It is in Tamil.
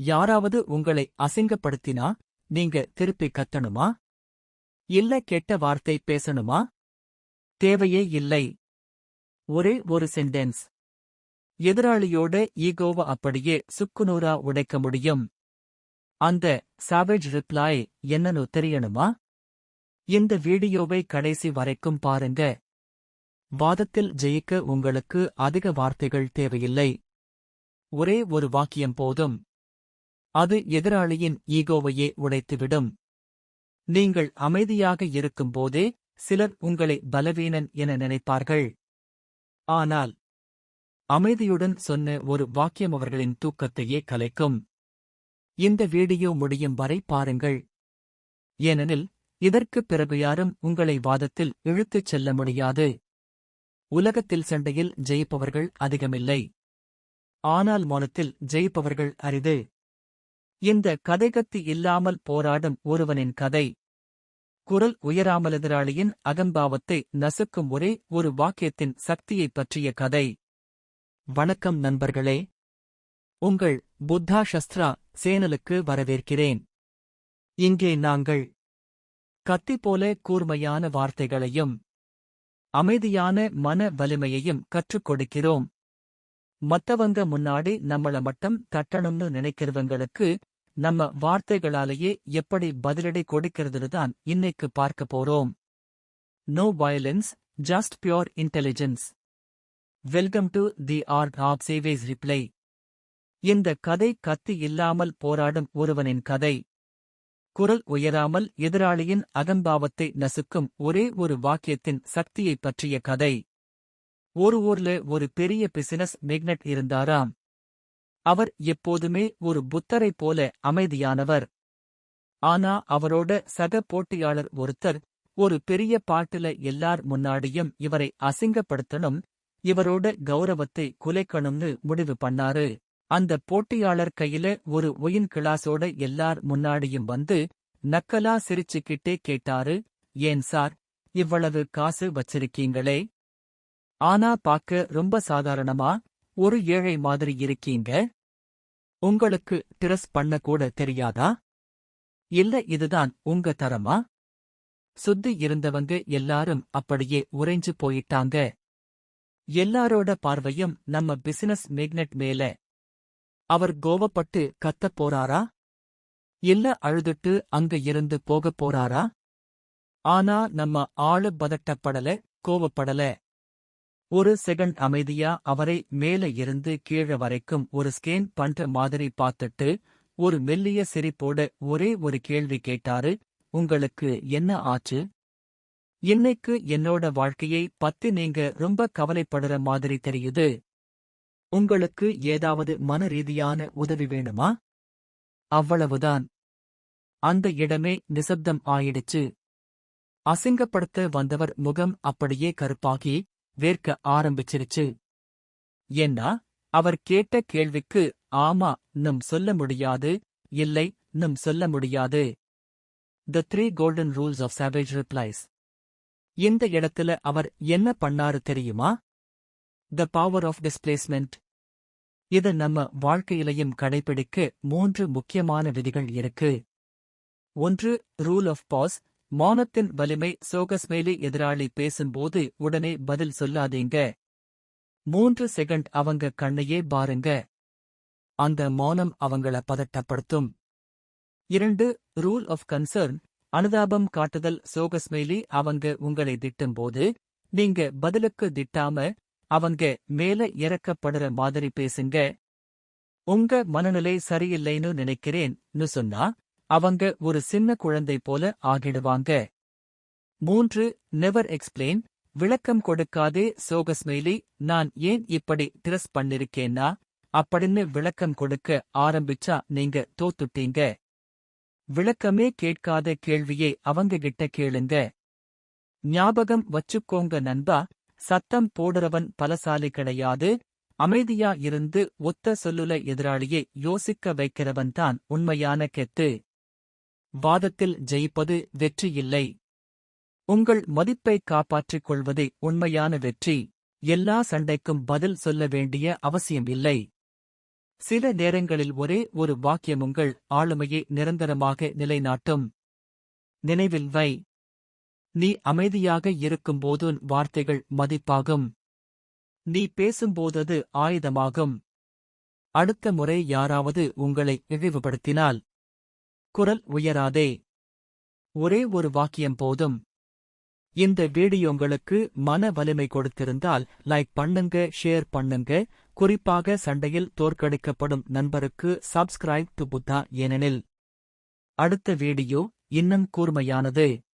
யாராவது உங்களை அசிங்கப்படுத்தினா நீங்க திருப்பி கத்தணுமா? இல்ல கெட்ட வார்த்தை பேசணுமா? தேவையே இல்லை. ஒரே ஒரு சென்டென்ஸ். எதிராளியோட ஈகோவ அப்படியே சுக்குநூறா உடைக்க முடியும். அந்த சாவேஜ் ரிப்ளை என்னன்னு தெரியணுமா? இந்த வீடியோவை கடைசி வரைக்கும் பாருங்க. வாதத்தில் ஜெயிக்க உங்களுக்கு அதிக வார்த்தைகள் தேவையில்லை. ஒரே ஒரு வாக்கியம் போதும். அது எதிராளியின் ஈகோவையே உடைத்துவிடும். நீங்கள் அமைதியாக இருக்கும்போதே சிலர் உங்களை பலவீனன் என நினைப்பார்கள். ஆனால் அமைதியுடன் சொன்ன ஒரு வாக்கியம் அவர்களின் தூக்கத்தையே கலைக்கும். இந்த வீடியோ முடியும் வரை பாருங்கள். ஏனெனில் இதற்குப் பிறகு யாரும் உங்களை வாதத்தில் இழுத்துச் செல்ல முடியாது. உலகத்தில் சண்டையில் ஜெயிப்பவர்கள் அதிகமில்லை. ஆனால் மௌனத்தில் ஜெயிப்பவர்கள் அரிது. இந்த கதைகத்தி இல்லாமல் போராடும் ஒருவனின் கதை. குரல் உயராமலெதிராளியின் அகம்பாவத்தை நசுக்கும் ஒரே ஒரு வாக்கியத்தின் சக்தியைப் பற்றிய கதை. வணக்கம் நண்பர்களே. உங்கள் புத்தா ஷஸ்த்ரா சேனலுக்கு வரவேற்கிறேன். இங்கே நாங்கள் கத்தி போல கூர்மையான வார்த்தைகளையும் அமைதியான மன வலிமையையும் கற்றுக் கொடுக்கிறோம். மத்தவங்க முன்னாடி நம்மள மட்டும் தட்டணும்னு நினைக்கிறவங்களுக்கு நம்ம வார்த்தைகளாலேயே எப்படி பதிலடி கொடுக்கிறதுன்னு தான் இன்னைக்கு பார்க்க போறோம். No violence just pure intelligence welcome to the art of savage reply இந்த கதை கத்தி இல்லாமல் போராடும் ஒருவனின் கதை. குரல் உயராமல் எதிராளியின் அகம்பாவத்தை நசுக்கும் ஒரே ஒரு வாக்கியத்தின் சக்தியைப் பற்றிய கதை. ஒரு ஊர்ல ஒரு பெரிய பிசினஸ் மேக்னட் இருந்தாராம். அவர் எப்போதுமே ஒரு புத்தரைப் போல அமைதியானவர். ஆனா அவரோட சக போட்டியாளர் ஒருத்தர் ஒரு பெரிய பாட்டுல எல்லார் முன்னாடியும் இவரை அசிங்கப்படுத்தணும் இவரோட கௌரவத்தை குலைக்கணும்னு முடிவு பண்ணாரு. அந்த போட்டியாளர் கையில ஒரு ஒயின் கிளாஸோட எல்லார் முன்னாடியும் வந்து நக்கலா சிரிச்சுக்கிட்டே கேட்டாரு ஏன் சார் இவ்வளவு காசு வச்சிருக்கீங்களே? ஆனா பாக்க ரொம்ப சாதாரணமா? ஒரு ஏழை மாதிரி இருக்கீங்க? உங்களுக்கு டிரஸ் பண்ண கூட தெரியாதா? இல்ல இதுதான் உங்க தரமா? சுத்தி இருந்தவங்க எல்லாரும் அப்படியே உறைஞ்சு போயிட்டாங்க. எல்லாரோட பார்வையும் நம்ம பிசினஸ் மேக்னெட் மேல. அவர் கோவப்பட்டு கத்தப் போறாரா? இல்ல அழுதுட்டு அங்க இருந்து போகப் போறாரா? ஆனா நம்ம ஆளு பதட்டப்படல கோவப்படல. ஒரு செகண்ட் அமைதியா அவரை மேல இருந்து கீழ வரைக்கும் ஒரு ஸ்கேன் பண்ற மாதிரி பார்த்துட்டு ஒரு மெல்லிய சிரிப்போட ஒரே ஒரு கேள்வி கேட்டாரு உங்களுக்கு என்ன ஆச்சு? இன்னைக்கு என்னோட வாழ்க்கையை பத்தி நீங்க ரொம்ப கவலைப்படுற மாதிரி தெரியுது. உங்களுக்கு ஏதாவது மன ரீதியான உதவி வேணுமா? அவ்வளவுதான். அந்த இடமே நிசப்தம் ஆயிடுச்சு. அசிங்கப்படுத்த வந்தவர் முகம் அப்படியே கருப்பாகி வேர்க்க ஆரம்பிச்சிருச்சு. ஏன்னா அவர் கேட்ட கேள்விக்கு ஆமா நம் சொல்ல முடியாது இல்லை நம் சொல்ல முடியாது. The three golden rules of savage replies இந்த இடத்துல அவர் என்ன பண்ணாரு தெரியுமா? த பவர் ஆஃப் டிஸ்பிளேஸ்மெண்ட் இது நம்ம வாழ்க்கையிலையும் கடைபிடிக்க மூன்று முக்கியமான விதிகள் இருக்கு. ஒன்று ரூல் ஆஃப் பாஸ் மௌனத்தின் வலிமை சோகஸ்மேலி எதிராளி பேசும்போது உடனே பதில் சொல்லாதீங்க. மூன்று செகண்ட் அவங்க கண்ணையே பாருங்க. அந்த மௌனம் அவங்கள பதட்டப்படுத்தும். இரண்டு ரூல் ஆஃப் கன்சர்ன் அனுதாபம் காட்டுதல் சோகஸ்மேலி அவங்க உங்களை திட்டும்போது நீங்க பதிலுக்கு திட்டாம அவங்க மேல இறக்கப்படுற மாதிரி பேசுங்க. உங்க மனநிலை சரியில்லைன்னு நினைக்கிறேன்னு சொன்னா அவங்க ஒரு சின்ன குழந்தை போல ஆகிடுவாங்க. மூன்று நெவர் எக்ஸ்பிளைன் விளக்கம் கொடுக்காதே சோகஸ்மெயிலி நான் ஏன் இப்படி டிரஸ் பண்ணிருக்கேன்னா? அப்படின்னு விளக்கம் கொடுக்க ஆரம்பிச்சா நீங்க தோத்துட்டீங்க. விளக்கமே கேட்காத கேள்வியே அவங்க கிட்ட கேளுங்க. ஞாபகம் வச்சுக்கோங்க நண்பா சத்தம் போடுறவன் பலசாலி கிடையாது. அமைதியா இருந்து ஒத்த சொல்லுல எதிராளியை யோசிக்க வைக்கிறவன் தான் உண்மையான கெத்து. வாதத்தில் ஜெயிப்பது வெற்றி இல்லை உங்கள் மதிப்பை காப்பாற்றிக் கொள்வதே உண்மையான வெற்றி. எல்லா சண்டைக்கும் பதில் சொல்ல வேண்டிய அவசியம் இல்லை சில நேரங்களில் ஒரே ஒரு வாக்கியம் உங்கள் ஆளுமையை நிரந்தரமாக நிலைநாட்டும். நினைவில் வை. நீ அமைதியாக இருக்கும்போது வார்த்தைகள் மதிப்பாகும். நீ பேசும்போதது ஆயுதமாகும். அடுத்த முறை யாராவது உங்களை இழிவுபடுத்தினால் குரல் உயராதே. ஒரே ஒரு வாக்கியம் போதும். இந்த வீடியோ உங்களுக்கு மன வலிமை கொடுத்திருந்தால் லைக் பண்ணுங்க ஷேர் பண்ணுங்க. குறிப்பாக சண்டையில் தோற்கடிக்கப்படும் நண்பருக்கு சப்ஸ்கிரைப் டு புத்தா ஏனெனில். அடுத்த வீடியோ இன்னும் கூர்மையானது.